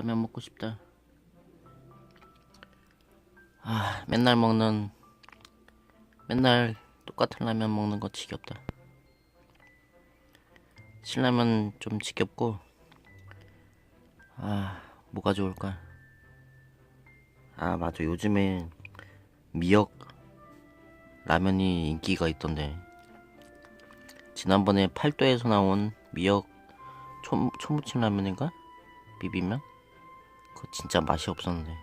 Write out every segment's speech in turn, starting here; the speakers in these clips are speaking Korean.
라면 먹고 싶다. 아, 맨날 먹는, 맨날 똑같은 라면 먹는 거 지겹다. 신라면 좀 지겹고, 아, 뭐가 좋을까? 아, 맞아. 요즘에 미역 라면이 인기가 있던데. 지난번에 팔도에서 나온 미역 초, 초무침 라면인가? 비빔면? 그거 진짜 맛이 없었는데.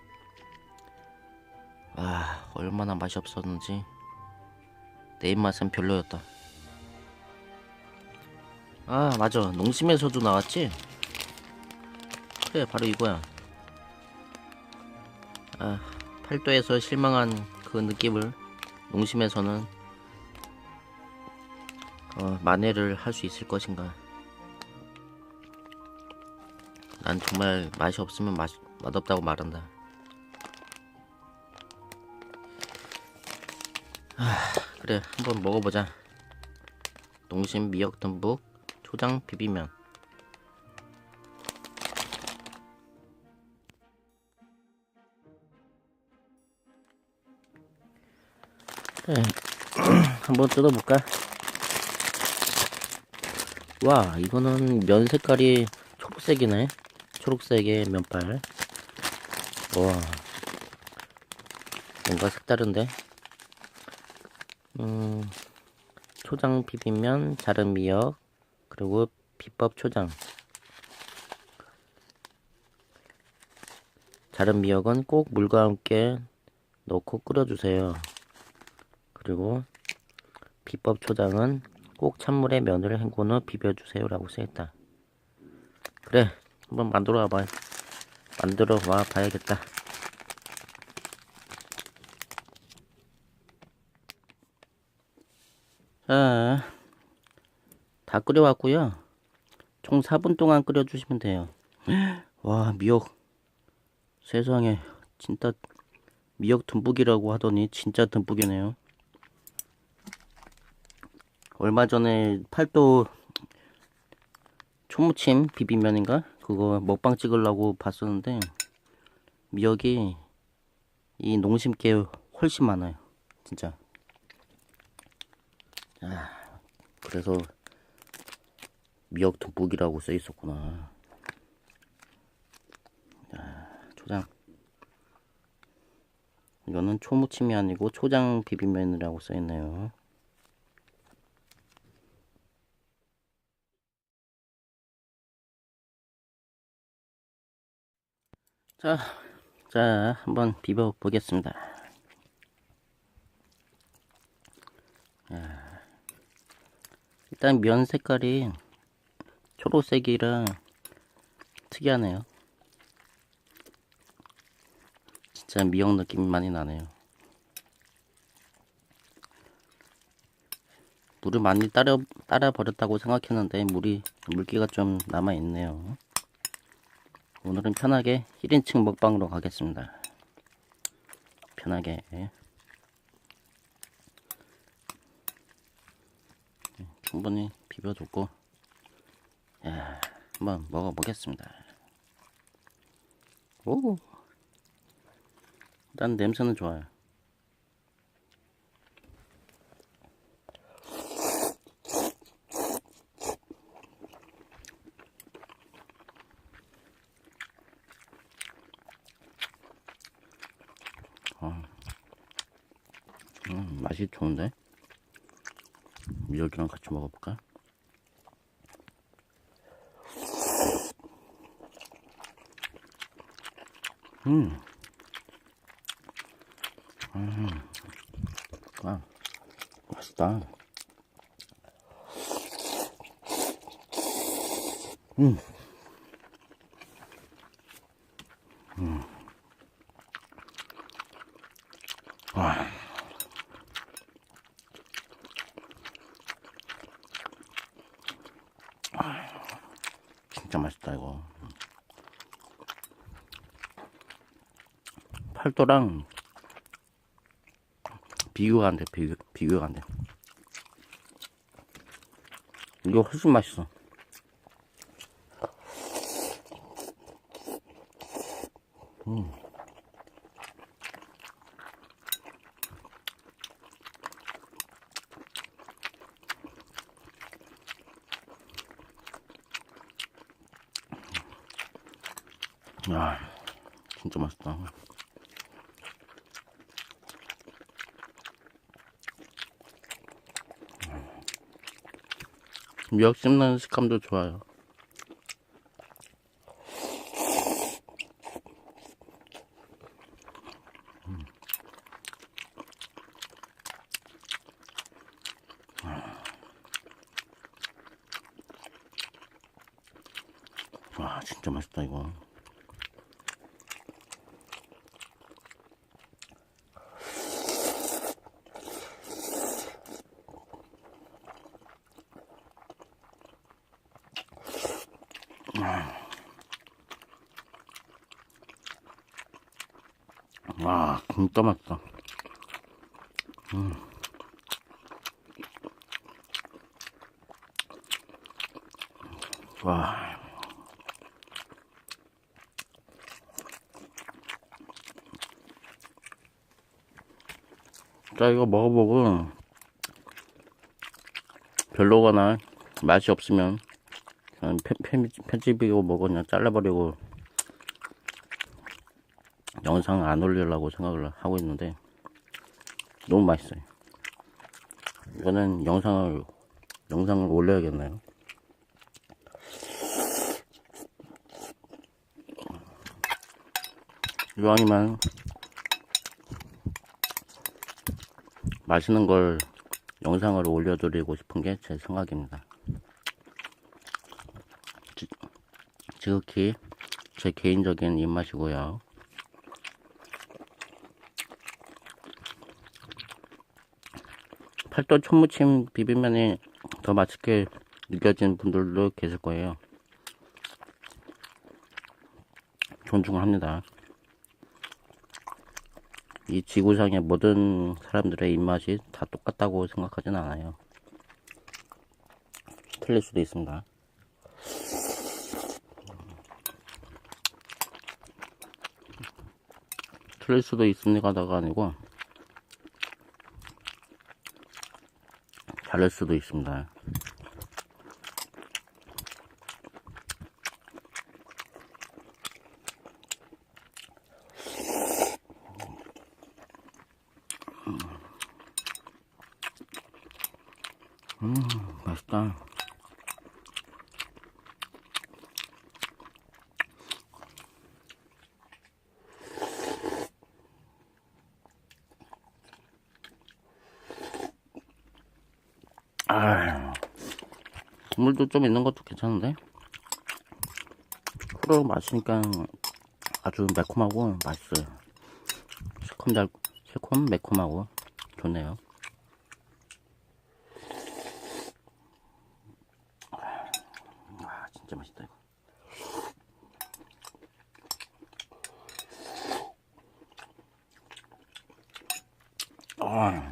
아, 얼마나 맛이 없었는지. 내 입맛엔 별로였다. 아, 맞아. 농심에서도 나왔지? 그래, 바로 이거야. 아, 팔도에서 실망한 그 느낌을 농심에서는 어, 만회를 할 수 있을 것인가. 난 정말 맛이 없으면 맛, 맛없다고 말한다. 아, 그래, 한번 먹어보자. 농심 미역 듬뿍 초장 비빔면. 그래, 한번 뜯어볼까? 와, 이거는 면 색깔이 초록색이네. 초록색의 면발. 와, 뭔가 색다른데? 음, 초장 비빔면, 자른 미역, 그리고 비법 초장. 자른 미역은 꼭 물과 함께 넣고 끓여주세요. 그리고 비법 초장은 꼭 찬물에 면을 헹군 후 비벼주세요 라고 써있다 그래 한번 만들어 와봐 만들어 와 봐야겠다 자, 다 끓여왔고요 총 4분 동안 끓여주시면 돼요 와 미역 세상에 진짜 미역 듬뿍이라고 하더니 진짜 듬뿍이네요 얼마 전에 팔도 초무침 비빔면인가? 그거 먹방 찍으려고 봤었는데 미역이 이 농심께 훨씬 많아요. 진짜. 아, 그래서 미역 듬뿍이라고 써 있었구나. 아, 초장. 이거는 초무침이 아니고 초장 비빔면이라고 써 있네요. 자, 자, 한번 비벼 보겠습니다. 일단 면 색깔이 초록색이라 특이하네요. 진짜 미역 느낌이 많이 나네요. 물을 많이 따라, 따라 버렸다고 생각했는데 물이 물기가 좀 남아 있네요. 오늘은 편하게 1인칭 먹방으로 가겠습니다. 편하게 네, 충분히 비벼두고 야, 한번 먹어보겠습니다. 오, 일단 냄새는 좋아요. 음, 맛이 좋은데? 미역이랑 같이 먹어볼까? 음. 음. 아, 맛있다. 음. 음. 아. 진짜 맛있다 이거 팔도랑 비교가 안 돼 비교, 비교가 안 돼 이거 훨씬 맛있어 음. 야, 진짜 맛있다. 미역 씹는 식감도 좋아요. 와, 진짜 맛있다, 이거. 와, 진짜 맛있다. 음. 와. 자, 이거 먹어보고 별로거나 맛이 없으면 편집이고 뭐고 그냥 잘라버리고 영상 안 올리려고 생각을 하고 있는데 너무 맛있어요. 이거는 영상을 영상을 올려야겠나요? 이왕이면 맛있는 걸 영상으로 올려드리고 싶은 게 제 생각입니다. 지, 지극히 제 개인적인 입맛이고요. 팔도 초무침 비빔면이 더 맛있게 느껴진 분들도 계실 거예요. 존중합니다. 이 지구상의 모든 사람들의 입맛이 다 똑같다고 생각하진 않아요. 틀릴 수도 있습니다. 틀릴 수도 있습니다가 아니고 다를 수도 있습니다. 음, 맛있다. 국물도 좀 있는 것도 괜찮은데? 후루룩 마시니까 아주 매콤하고 맛있어요. 새콤달, 새콤 매콤하고 좋네요. 아, 진짜 맛있다, 이거. 아.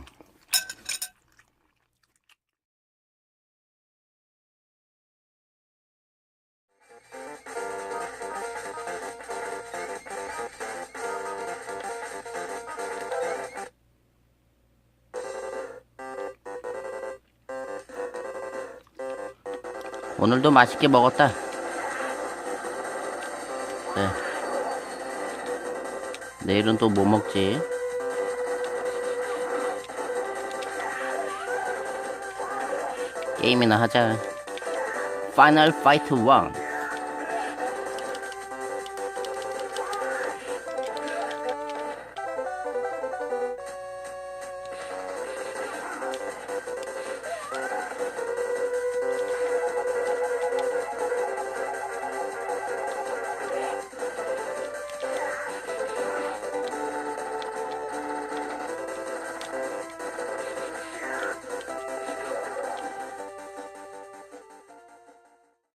오늘도 맛있게 먹었다. 네. 내일은 또 뭐 먹지? 게임이나 하자. 파이널 파이트 1.